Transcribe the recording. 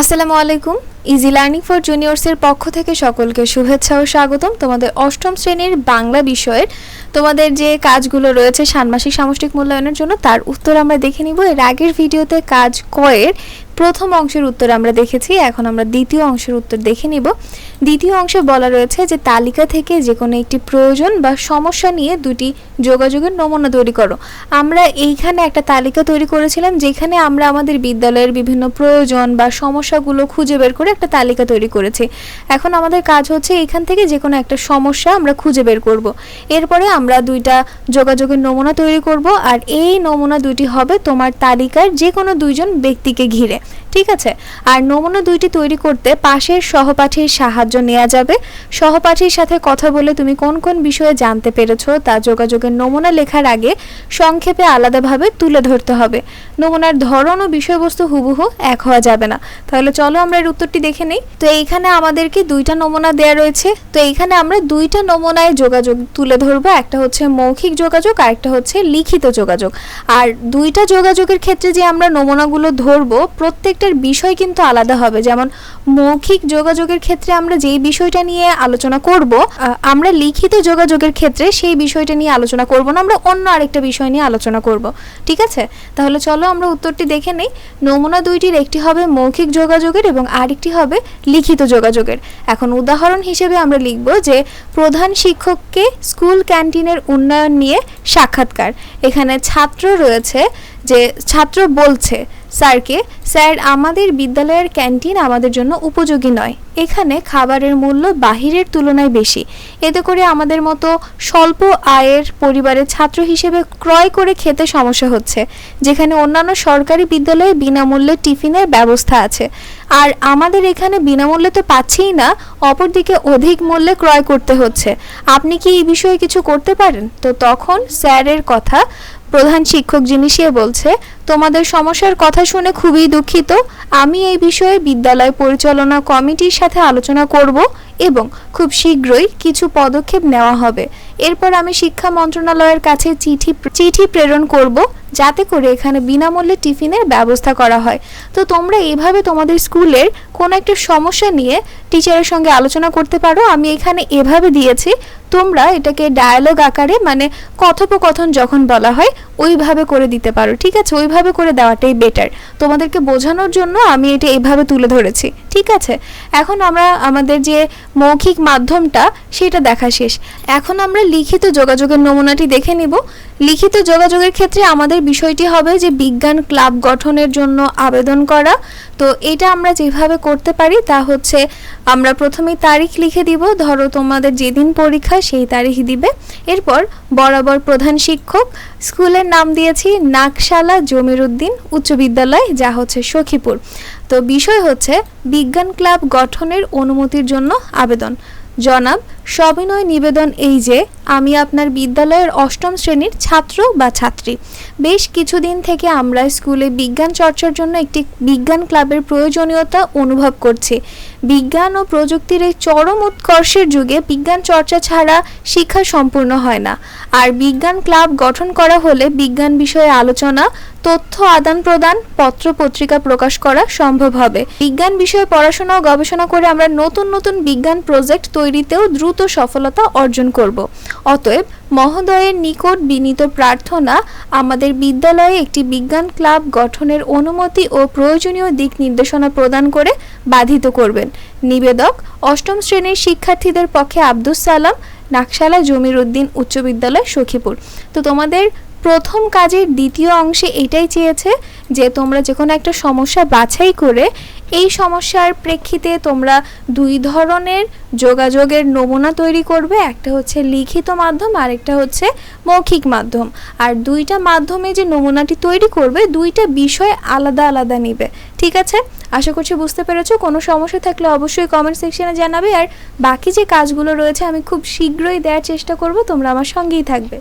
আসসালামু আলাইকুম। Easy learning for জুনিয়র্সের পক্ষ থেকে সকলকে শুভেচ্ছা ও স্বাগতম। তোমাদের অষ্টম শ্রেণির বাংলা বিষয়ের তোমাদের যে কাজগুলো রয়েছে ষান্মাসিক সামষ্টিক মূল্যায়নের জন্য, তার উত্তর আমরা দেখে নিব। এর আগের ভিডিওতে কাজ কয়ের প্রথম অংশের উত্তর আমরা দেখেছি, এখন আমরা দ্বিতীয় অংশের উত্তর দেখে নিব। দ্বিতীয় অংশে বলা রয়েছে যে তালিকা থেকে যে কোনো একটি প্রয়োজন বা সমস্যা নিয়ে দুটি যোগাযোগের নমুনা তৈরি করো। আমরা এইখানে একটা তালিকা তৈরি করেছিলাম, যেখানে আমরা আমাদের বিদ্যালয়ের বিভিন্ন প্রয়োজন বা সমস্যাগুলো খুঁজে বের করে একটা তালিকা তৈরি করেছি। এখন আমাদের কাজ হচ্ছে এখান থেকে যে কোনো একটা সমস্যা আমরা খুঁজে বের করব। এরপরে আমরা দুইটা যোগাযোগের নমুনা তৈরি করব, আর এই নমুনা দুটি হবে তোমার তালিকার যে কোনো দুইজন ব্যক্তিকে ঘিরে। ঠিক আছে? আর নমুনা দুইটি তৈরি করতে পাশের সহপাঠীর সাহায্য নেওয়া যাবে। সহপাঠীর সাথে কথা বলে তুমি কোন কোন বিষয়ে জানতে পেরেছ তা যোগাযোগের নমুনা লেখার আগে সংক্ষেপে আলাদাভাবে তুলে ধরতে হবে। নমুনার ধরন ও বিষয়বস্তু হুবহু এক হওয়া যাবে না। তাহলে চলো আমরা এর উত্তরটি দেখে নেই। তো এইখানে আমাদেরকে দুইটা নমুনা দেয়া রয়েছে। তো এইখানে আমরা দুইটা নমুনায় যোগাযোগ তুলে ধরবো। একটা হচ্ছে মৌখিক যোগাযোগ, আর একটা হচ্ছে লিখিত যোগাযোগ। আর দুইটা যোগাযোগের ক্ষেত্রে যে আমরা নমুনাগুলো ধরবো প্রত্যেকটার বিষয় কিন্তু আলাদা হবে। যেমন মৌখিক যোগাযোগের ক্ষেত্রে আমরা যেই বিষয়টা নিয়ে আলোচনা করব আমরা লিখিত যোগাযোগের ক্ষেত্রে সেই বিষয়টা নিয়ে আলোচনা করব না, আমরা অন্য আরেকটা বিষয় নিয়ে আলোচনা করব। ঠিক আছে? তাহলে চলো আমরা উত্তরটি দেখে নেই। নমুনা দুইটির একটি হবে মৌখিক যোগাযোগের এবং আরেকটি হবে লিখিত যোগাযোগের। এখন উদাহরণ হিসেবে আমরা লিখব যে প্রধান শিক্ষককে স্কুল ক্যান্টিনের উন্নয়ন নিয়ে সাক্ষাৎকার। এখানে ছাত্র রয়েছে যে, ছাত্র বলছে স্যারকে, স্যার, আমাদের বিদ্যালয়ের ক্যান্টিন আমাদের জন্য উপযোগী নয়। এখানে খাবারের মূল্য বাহিরের তুলনায় বেশি। এতে করে আমাদের মতো স্বল্প আয়ের পরিবারের ছাত্র হিসেবে ক্রয় করে খেতে সমস্যা হচ্ছে, যেখানে অন্যান্য সরকারি বিদ্যালয়ে বিনামূল্যে টিফিনের ব্যবস্থা আছে। আর আমাদের এখানে বিনামূল্যে তো পাচ্ছেই না, অপরদিকে অধিক মূল্যে ক্রয় করতে হচ্ছে। আপনি কি এই বিষয়ে কিছু করতে পারেন? তো তখন স্যারের কথা প্রধান শিক্ষক যিনি, সে বলছে, তোমাদের সমস্যার কথা শুনে খুবই দুঃখিত। আমি এই বিষয়ে বিদ্যালয় পরিচালনা কমিটির সাথে আলোচনা করব এবং খুব শীঘ্রই কিছু পদক্ষেপ নেওয়া হবে। এরপর আমি শিক্ষা মন্ত্রণালয়ের কাছে চিঠি চিঠি প্রেরণ করব। যাতে করে এখানে বিনামূল্যে টিফিনের ব্যবস্থা করা হয়। তো তোমরা এইভাবে তোমাদের স্কুলের কোনো একটা সমস্যা নিয়ে টিচারের সঙ্গে আলোচনা করতে পারো। আমি এখানে এভাবে দিয়েছি, তোমরা এটাকে ডায়ালগ আকারে মানে কথোপকথন যখন বলা হয়, ওইভাবে করে দিতে পারো, ঠিক আছে? ওইভাবে করে দেওয়াটাই বেটার তোমাদেরকে বোঝানোর জন্য আমি এটা এইভাবে তুলে ধরেছি, ঠিক আছে? এখন আমরা আমাদের যে মৌখিক মাধ্যমটা, সেটা দেখা শেষ। এখন আমরা লিখিত যোগাযোগের নমুনাটি দেখে নিব। লিখিত যোগাযোগের ক্ষেত্রে আমাদের বিষয়টি হবে যে বিজ্ঞান ক্লাব গঠনের জন্য আবেদন করা। তো এটা আমরা যেভাবে করতে পারি তা হচ্ছে আমরা প্রথমে তারিখ লিখে দিব, ধরো তোমাদের যেদিন পরীক্ষা সেই তারিখ দিবে। এরপর বরাবর প্রধান শিক্ষক, স্কুলের নাম দিয়েছি নাকশালা জমির উদ্দিন উচ্চ বিদ্যালয়, যা হচ্ছে সখীপুর। তো বিষয় হচ্ছে, বিজ্ঞান ক্লাব গঠনের অনুমতির জন্য আবেদন। জনাব সবিনয় নিবেদন এই যে, আমি আপনার বিদ্যালয়ের অষ্টম শ্রেণির ছাত্র বা ছাত্রী। বেশ কিছুদিন থেকে আমরা স্কুলে বিজ্ঞান চর্চার জন্য একটি বিজ্ঞান ক্লাবের প্রয়োজনীয়তা অনুভব করছি। বিজ্ঞান ও প্রযুক্তির এই চরম উৎকর্ষের যুগে বিজ্ঞান চর্চা ছাড়া শিক্ষা সম্পূর্ণ হয় না। আর বিজ্ঞান ক্লাব গঠন করা হলে বিজ্ঞান বিষয়ে আলোচনা, তথ্য আদান প্রদান, পত্র পত্রিকা প্রকাশ করা সম্ভব হবে। বিজ্ঞান বিষয়ে পড়াশোনা ও গবেষণা করে আমরা নতুন নতুন বিজ্ঞান প্রজেক্ট তৈরিতেও দ্রুত সফলতা অর্জন করব। অতএব মহোদয়ের নিকট বিনীত প্রার্থনা আমাদের বিদ্যালয়ে একটি বিজ্ঞান ক্লাব গঠনের অনুমতি ও প্রয়োজনীয় দিক নির্দেশনা প্রদান করে বাধিত করবেন। নিবেদক, অষ্টম শ্রেণির শিক্ষার্থীদের পক্ষে আব্দুস সালাম, নাকশালা জমির উদ্দিন উচ্চ বিদ্যালয় সখীপুর। তো তোমাদের প্রথম কাজের দ্বিতীয় অংশে এটাই চেয়েছে যে তোমরা যে কোনো একটা সমস্যা বাছাই করে এই সমস্যার প্রেক্ষিতে তোমরা দুই ধরনের যোগাযোগের নমুনা তৈরি করবে। একটা হচ্ছে লিখিত মাধ্যম আর একটা হচ্ছে মৌখিক মাধ্যম। আর দুইটা মাধ্যমে যে নমুনাটি তৈরি করবে, দুইটা বিষয় আলাদা আলাদা নিবে। ঠিক আছে? আশা করছি বুঝতে পেরেছ। কোনো সমস্যা থাকলে অবশ্যই কমেন্ট সেকশনে জানাবে। আর বাকি যে কাজগুলো রয়েছে, আমি খুব শীঘ্রই দেওয়ার চেষ্টা করব। তোমরা আমার সঙ্গেই থাকবে।